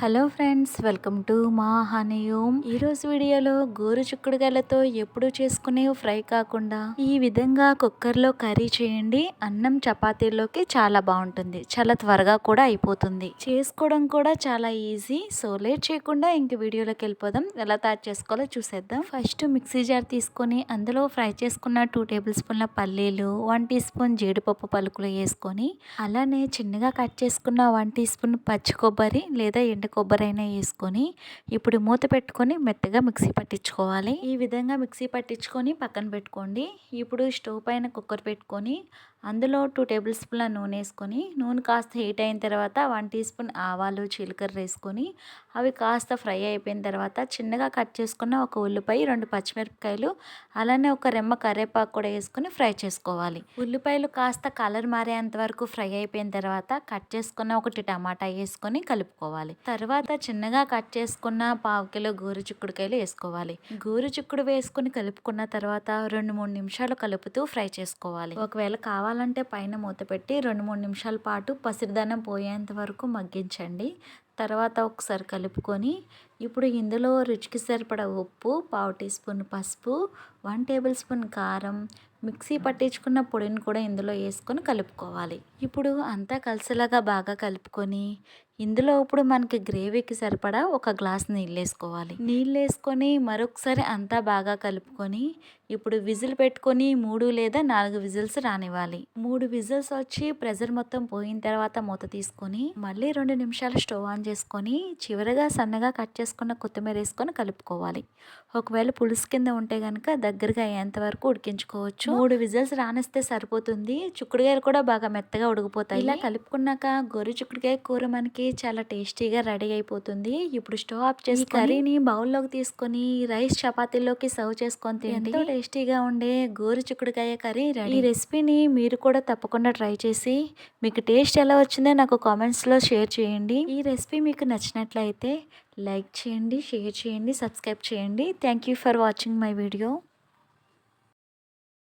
Hello friends welcome to మా హనియోమ్. ఈరోజు వీడియోలో గోరు చిక్కుడుగాయలతో ఎప్పుడు చేసుకునే ఫ్రై కాకుండా ఈ విధంగా కుక్కర్లో కర్రీ చేయండి. అన్నం చపాతీలోకి చాలా బాగుంటుంది. చాలా త్వరగా కూడా అయిపోతుంది. చేసుకోవడం కూడా చాలా ఈజీ. సో లేట్ చేయకుండా ఇంక వీడియోలోకి వెళ్ళిపోదాం. ఎలా తయారు చేసుకోవాలో చూసేద్దాం. ఫస్ట్ మిక్సీ జార్ తీసుకొని అందులో ఫ్రై చేసుకున్న టూ టేబుల్ స్పూన్ల పల్లీలు వన్ టీ స్పూన్ జీడిపప్పు పలుకులు వేసుకొని అలానే చిన్నగా కట్ చేసుకున్న వన్ టీ స్పూన్ పచ్చి కొబ్బరి లేదా ఎండు కొబ్బరి అయినా వేసుకొని ఇప్పుడు మూత పెట్టుకొని మెత్తగా మిక్సీ పట్టించుకోవాలి. ఈ విధంగా మిక్సీ పట్టించుకొని పక్కన పెట్టుకోండి. ఇప్పుడు స్టవ్ పైన కుక్కర్ పెట్టుకొని అందులో టూ టేబుల్ స్పూన్ల నూనె వేసుకొని నూనె కాస్త హీట్ అయిన తర్వాత వన్ టీ స్పూన్ ఆవాలు జీలకర్ర వేసుకొని అవి కాస్త ఫ్రై అయిపోయిన తర్వాత చిన్నగా కట్ చేసుకున్న ఒక ఉల్లిపాయ రెండు పచ్చిమిరపకాయలు అలానే ఒక రెమ్మ కరివేపాకు కూడా వేసుకొని ఫ్రై చేసుకోవాలి. ఉల్లిపాయలు కాస్త కలర్ మారేంత వరకు ఫ్రై అయిపోయిన తర్వాత కట్ చేసుకున్న ఒకటి టమాటా వేసుకొని కలుపుకోవాలి. తర్వాత చిన్నగా కట్ చేసుకున్న పావు కిలో గోరు చిక్కుడుకాయలు వేసుకోవాలి. గోరు చిక్కుడు వేసుకుని కలుపుకున్న తర్వాత రెండు మూడు నిమిషాలు కలుపుతూ ఫ్రై చేసుకోవాలి. ఒకవేళ కావాలి కావాలంటే పైన మూత పెట్టి రెండు మూడు నిమిషాల పాటు పసిరిదనం పోయేంత వరకు మగ్గించండి. తర్వాత ఒకసారి కలుపుకొని ఇప్పుడు ఇందులో రుచికి సరిపడ ఉప్పు పావు టీ స్పూన్ పసుపు వన్ టేబుల్ స్పూన్ కారం మిక్సీ పట్టించుకున్న పొడిని కూడా ఇందులో వేసుకొని కలుపుకోవాలి. ఇప్పుడు అంతా కలిసిలాగా బాగా కలుపుకొని ఇందులో ఇప్పుడు మనకి గ్రేవీకి సరిపడా ఒక గ్లాస్ నీళ్ళు వేసుకోవాలి. నీళ్ళు వేసుకొని మరొకసారి అంతా బాగా కలుపుకొని ఇప్పుడు విజిల్ పెట్టుకొని మూడు లేదా నాలుగు విజిల్స్ రానివ్వాలి. మూడు విజిల్స్ వచ్చి ప్రెజర్ మొత్తం పోయిన తర్వాత మూత తీసుకొని మళ్ళీ రెండు నిమిషాలు స్టవ్ ఆన్ చేసుకొని చివరిగా సన్నగా కట్ చేసుకున్న కొత్తిమీర వేసుకొని కలుపుకోవాలి. ఒకవేళ పులుసు కింద ఉంటే కనుక దగ్గరగా అయ్యేంత వరకు ఉడికించుకోవచ్చు. మూడు విజిల్స్ రానిస్తే సరిపోతుంది. చిక్కుడుకాయలు కూడా బాగా మెత్తగా ఉడికిపోతాయి. ఇలా కలుపుకున్నాక గొర్రె చిక్కుడుకాయ కూర మనకి చాలా టేస్టీగా రెడీ అయిపోతుంది. ఇప్పుడు స్టవ్ ఆఫ్ చేసి కర్రీని బౌల్లోకి తీసుకొని రైస్ చపాతీలోకి సర్వ్ చేసుకొని తింటే ఎంతో టేస్టీగా ఉండే గోరు చిక్కుడుకాయ కర్రీ రెడీ. ఈ రెసిపీని మీరు కూడా తప్పకుండా ట్రై చేసి మీకు టేస్ట్ ఎలా వచ్చిందో నాకు కామెంట్స్లో షేర్ చేయండి. ఈ రెసిపీ మీకు నచ్చినట్లయితే లైక్ చేయండి షేర్ చేయండి సబ్స్క్రైబ్ చేయండి. Thank you for watching my video